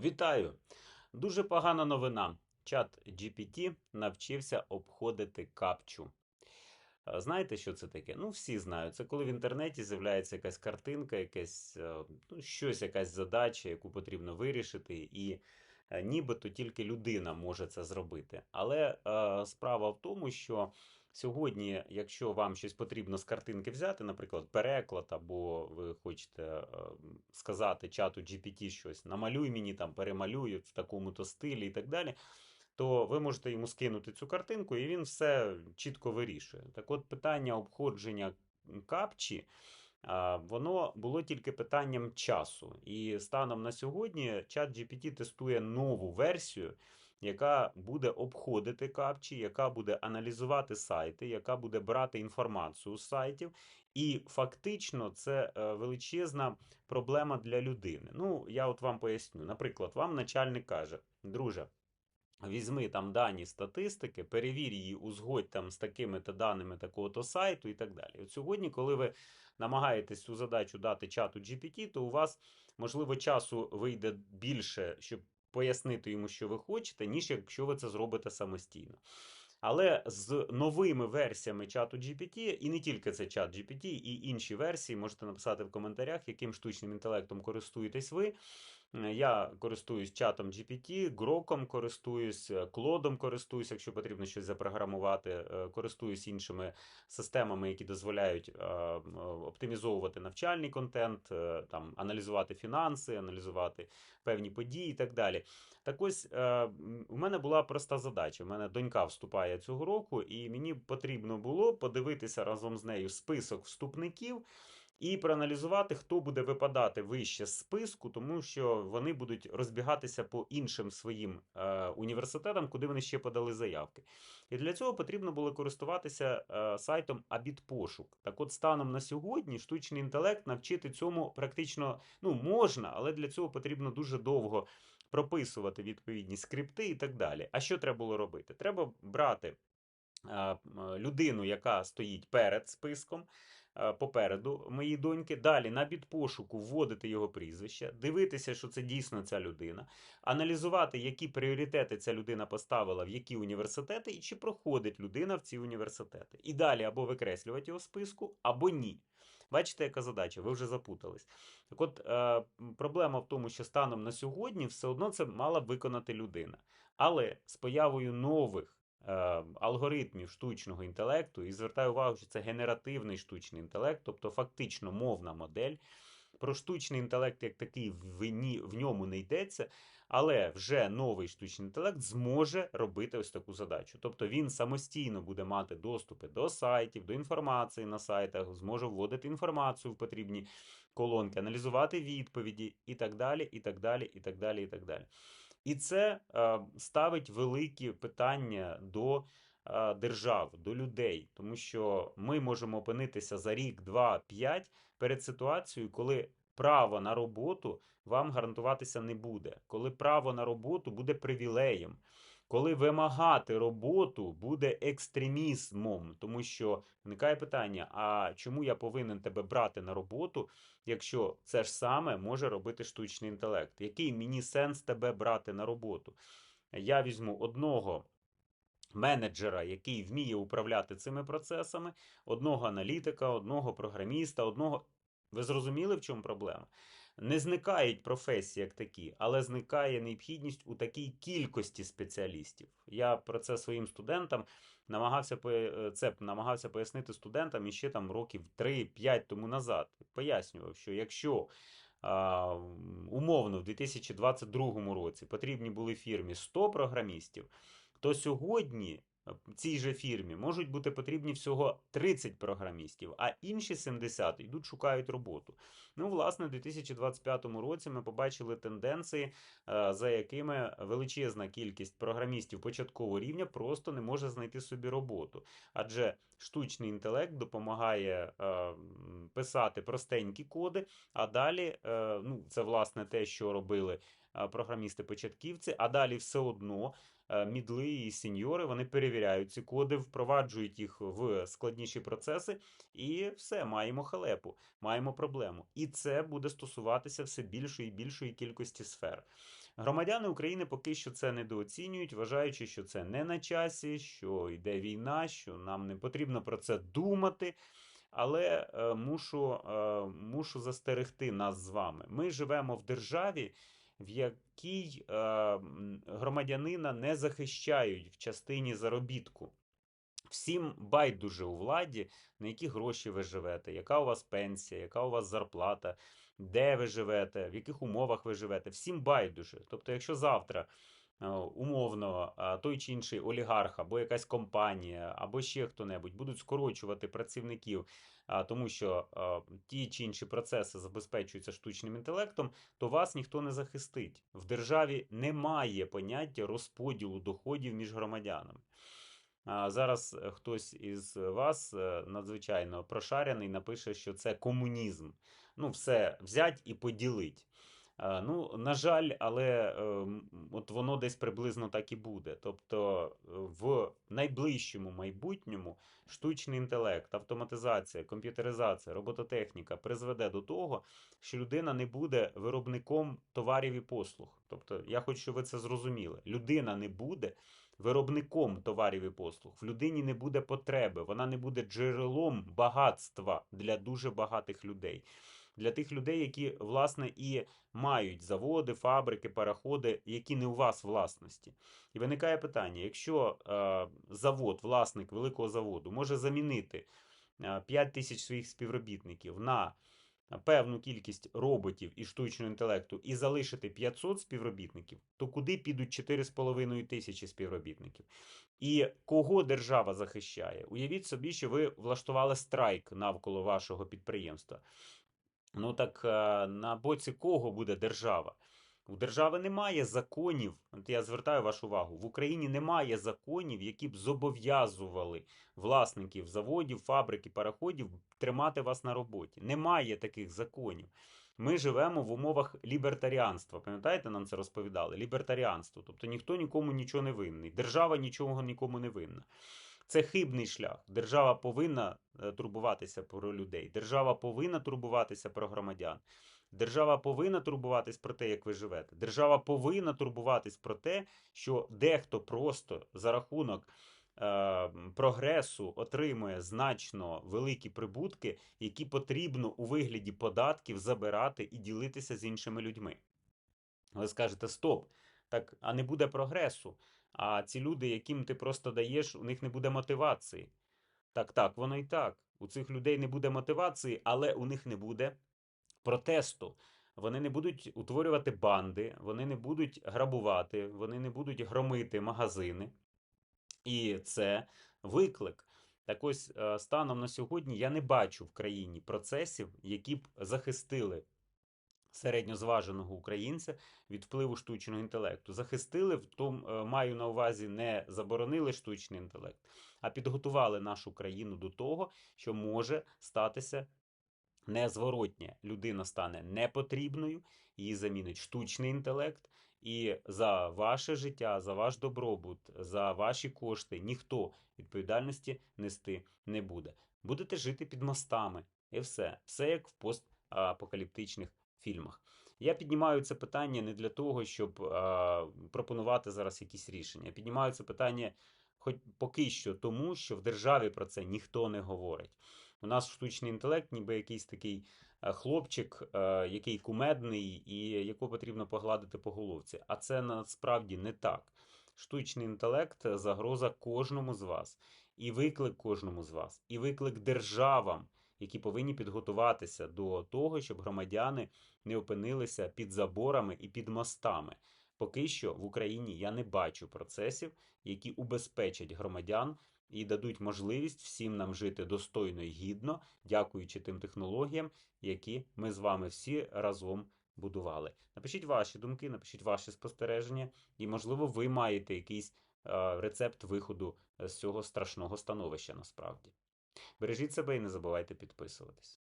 Вітаю! Дуже погана новина. Чат GPT навчився обходити капчу. Е, Знаєте, що це таке? Ну, всі знають. Це коли в інтернеті з'являється якась картинка, якесь, е, ну, щось, якась задача, яку потрібно вирішити, і е, нібито тільки людина може це зробити. Але е, справа в тому, що сьогодні, якщо вам щось потрібно з картинки взяти, наприклад, переклад, або ви хочете е, сказати чату GPT щось, намалюй мені там, перемалюй в такому-то стилі і так далі то ви можете йому скинути цю картинку, і він все чітко вирішує. Так от питання обходження капчі. Воно було тільки питанням часу. І станом на сьогодні чат GPT тестує нову версію, яка буде обходити капчі, яка буде аналізувати сайти, яка буде брати інформацію з сайтів. І фактично це е, величезна проблема для людини. Ну, я от вам поясню. Наприклад, вам начальник каже: друже. Візьми там дані статистики, перевір її, узгодь там з такими-то даними такого-то сайту і так далі. От сьогодні, коли ви намагаєтесь цю задачу дати чату GPT, то у вас, можливо, часу вийде більше, щоб пояснити йому, що ви хочете, ніж якщо ви це зробите самостійно. Але з новими версіями чату GPT, і не тільки це чат GPT, і інші версії, можете написати в коментарях, яким штучним інтелектом користуєтесь ви. Е, Я користуюсь чатом GPT, Гроком користуюсь, е, Клодом користуюсь, якщо потрібно щось запрограмувати, е, користуюсь іншими системами, які дозволяють е, оптимізовувати навчальний контент, е, там, аналізувати фінанси, аналізувати певні події і так далі. Так ось е, у мене була проста задача. У мене донька вступає цього року, і мені потрібно було подивитися разом з нею список вступників. І проаналізувати, хто буде випадати вище з списку, тому що вони будуть розбігатися по іншим своїм е, університетам, куди вони ще подали заявки. І для цього потрібно було користуватися е, сайтом Абітпошук. Так от, станом на сьогодні, штучний інтелект навчити цьому практично ну, можна, але для цього потрібно дуже довго прописувати відповідні скрипти і так далі. А що треба було робити? Треба брати е, людину, яка стоїть перед списком, попереду моєї доньки. Далі на підпошуку вводити його прізвище, дивитися, що це дійсно ця людина, аналізувати, які пріоритети ця людина поставила в які університети, і чи проходить людина в ці університети. І далі або викреслювати його списку, або ні. Бачите, яка задача, ви вже запутались. Так от, е, проблема в тому, що станом на сьогодні все одно це мала б виконати людина. Але з появою нових е, алгоритмів штучного інтелекту, і звертаю увагу, що це генеративний штучний інтелект, тобто фактично мовна модель. Про штучний інтелект як такий в, ні- в ньому не йдеться, але вже новий штучний інтелект зможе робити ось таку задачу. Тобто він самостійно буде мати доступи до сайтів, до інформації на сайтах, зможе вводити інформацію в потрібні колонки, аналізувати відповіді і так далі, і так далі, і так далі, і так далі. І це е, ставить великі питання до е, держав, до людей, тому що ми можемо опинитися за рік, два, п'ять перед ситуацією, коли право на роботу вам гарантуватися не буде, коли право на роботу буде привілеєм. Коли вимагати роботу буде екстремізмом, тому що виникає питання: а чому я повинен тебе брати на роботу, якщо це ж саме може робити штучний інтелект? Який мені сенс тебе брати на роботу? Я візьму одного менеджера, який вміє управляти цими процесами, одного аналітика, одного програміста, одного. Ви зрозуміли, в чому проблема? Не зникають професії як такі, але зникає необхідність у такій кількості спеціалістів. Я про це своїм студентам намагався це намагався пояснити студентам іще там років 3-5 тому назад. Пояснював, що якщо а, умовно в 2022 році потрібні були фірмі 100 програмістів, то сьогодні е, цій же фірмі можуть бути потрібні всього 30 програмістів, а інші 70 йдуть шукають роботу. Ну, власне, у 2025 році ми побачили тенденції, е, за якими величезна кількість програмістів початкового рівня просто не може знайти собі роботу. Адже штучний інтелект допомагає е, писати простенькі коди, а далі, е, ну, це власне те, що робили програмісти-початківці, а далі все одно мідли і сеньори вони перевіряють ці коди, впроваджують їх в складніші процеси, і все, маємо халепу, маємо проблему. І це буде стосуватися все більшої і більшої кількості сфер. Громадяни України поки що це недооцінюють, вважаючи, що це не на часі, що йде війна, що нам не потрібно про це думати. Але е, мушу, е, мушу застерегти нас з вами. Ми живемо в державі, в якій е, громадянина не захищають в частині заробітку. Всім байдуже у владі, на які гроші ви живете, яка у вас пенсія, яка у вас зарплата, де ви живете, в яких умовах ви живете. Всім байдуже. Тобто, якщо завтра умовно е, той чи інший олігарх або якась компанія, або ще хто-небудь будуть скорочувати працівників, тому що е, ті чи інші процеси забезпечуються штучним інтелектом, то вас ніхто не захистить. В державі немає поняття розподілу доходів між громадянами. Зараз е, хтось із вас е, надзвичайно прошарений напише, що це комунізм. Ну, все взять і поділить. А, Ну, на жаль, але е, от воно десь приблизно так і буде. Тобто е, в найближчому майбутньому штучний інтелект, автоматизація, комп'ютеризація, робототехніка призведе до того, що людина не буде виробником товарів і послуг. Тобто, я хочу, щоб ви це зрозуміли. Людина не буде виробником товарів і послуг. В людині не буде потреби, вона не буде джерелом багатства для дуже багатих людей. Для тих людей, які, власне, і мають заводи, фабрики, пароходи, які не у вас власності. І виникає питання: якщо е, завод, власник великого заводу, може замінити е, 5 тисяч своїх співробітників на певну кількість роботів і штучного інтелекту і залишити 500 співробітників, то куди підуть 4,5 тисячі співробітників? І кого держава захищає? Уявіть собі, що ви влаштували страйк навколо вашого підприємства. Ну так е, на боці кого буде держава? У держави немає законів. От я звертаю вашу увагу: в Україні немає законів, які б зобов'язували власників заводів, фабрик і пароходів тримати вас на роботі. Немає таких законів. Ми живемо в умовах лібертаріанства. Пам'ятаєте, нам це розповідали? Лібертаріанство. Тобто ніхто нікому нічого не винний. Держава нічого нікому не винна. Це хибний шлях. Держава повинна е, турбуватися про людей. Держава повинна турбуватися про громадян. Держава повинна турбуватись про те, як ви живете. Держава повинна турбуватись про те, що дехто просто за рахунок е, прогресу отримує значно великі прибутки, які потрібно у вигляді податків забирати і ділитися з іншими людьми. Ви скажете: стоп, так, а не буде прогресу. А ці люди, яким ти просто даєш, у них не буде мотивації. Так, так, воно і так. У цих людей не буде мотивації, але у них не буде протесту. Вони не будуть утворювати банди, вони не будуть грабувати, вони не будуть громити магазини. І це виклик. Так ось е, станом на сьогодні я не бачу в країні процесів, які б захистили середньозваженого українця від впливу штучного інтелекту. Захистили, в тому е, маю на увазі, не заборонили штучний інтелект, а підготували нашу країну до того, що може статися незворотнє. Людина стане непотрібною, її замінить штучний інтелект. І за ваше життя, за ваш добробут, за ваші кошти ніхто відповідальності нести не буде. Будете жити під мостами, і все. Все як в постапокаліптичних фільмах. Я піднімаю це питання не для того, щоб а, пропонувати зараз якісь рішення. Я піднімаю це питання, хоч поки що, тому що в державі про це ніхто не говорить. У нас штучний інтелект, ніби якийсь такий е, хлопчик, е, який кумедний і якого потрібно погладити по головці. А це насправді не так. Штучний інтелект загроза кожному з вас, і виклик кожному з вас, і виклик державам, які повинні підготуватися до того, щоб громадяни не опинилися під заборами і під мостами. Поки що в Україні я не бачу процесів, які убезпечать громадян і дадуть можливість всім нам жити достойно і гідно, дякуючи тим технологіям, які ми з вами всі разом будували. Напишіть ваші думки, напишіть ваші спостереження, і, можливо, ви маєте якийсь е, рецепт виходу з цього страшного становища насправді. Бережіть себе і не забувайте підписуватись.